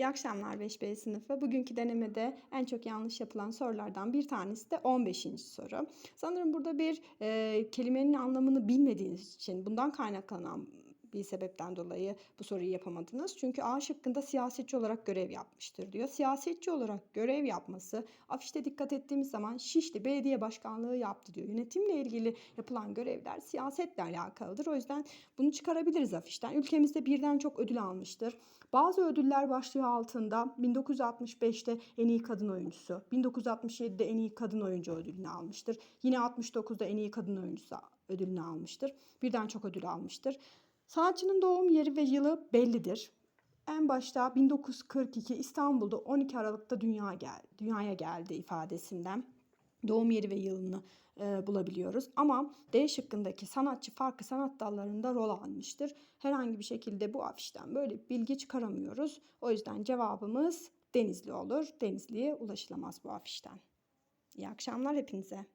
İyi akşamlar 5B sınıfı. Bugünkü denemede en çok yanlış yapılan sorulardan bir tanesi de 15. soru. Sanırım burada bir e, kelimenin anlamını bilmediğiniz için bundan kaynaklanan bir sebepten dolayı bu soruyu yapamadınız. Çünkü A şıkkında siyasetçi olarak görev yapmıştır diyor. Siyasetçi olarak görev yapması afişte dikkat ettiğimiz zaman Şişli Belediye Başkanlığı yaptı diyor. Yönetimle ilgili yapılan görevler siyasetle alakalıdır. O yüzden bunu çıkarabiliriz afişten. Ülkemizde birden çok ödül almıştır. Bazı ödüller başlığı altında 1965'te en iyi kadın oyuncusu, 1967'de en iyi kadın oyuncu ödülünü almıştır. Yine 69'da en iyi kadın oyuncusu ödülünü almıştır. Birden çok ödül almıştır. Sanatçının doğum yeri ve yılı bellidir. En başta 1942 İstanbul'da 12 Aralık'ta dünya gel dünyaya geldi ifadesinden doğum yeri ve yılını e, bulabiliyoruz. Ama D şıkkındaki sanatçı farklı sanat dallarında rol almıştır. Herhangi bir şekilde bu afişten böyle bilgi çıkaramıyoruz. O yüzden cevabımız Denizli olur. Denizli'ye ulaşılamaz bu afişten. İyi akşamlar hepinize.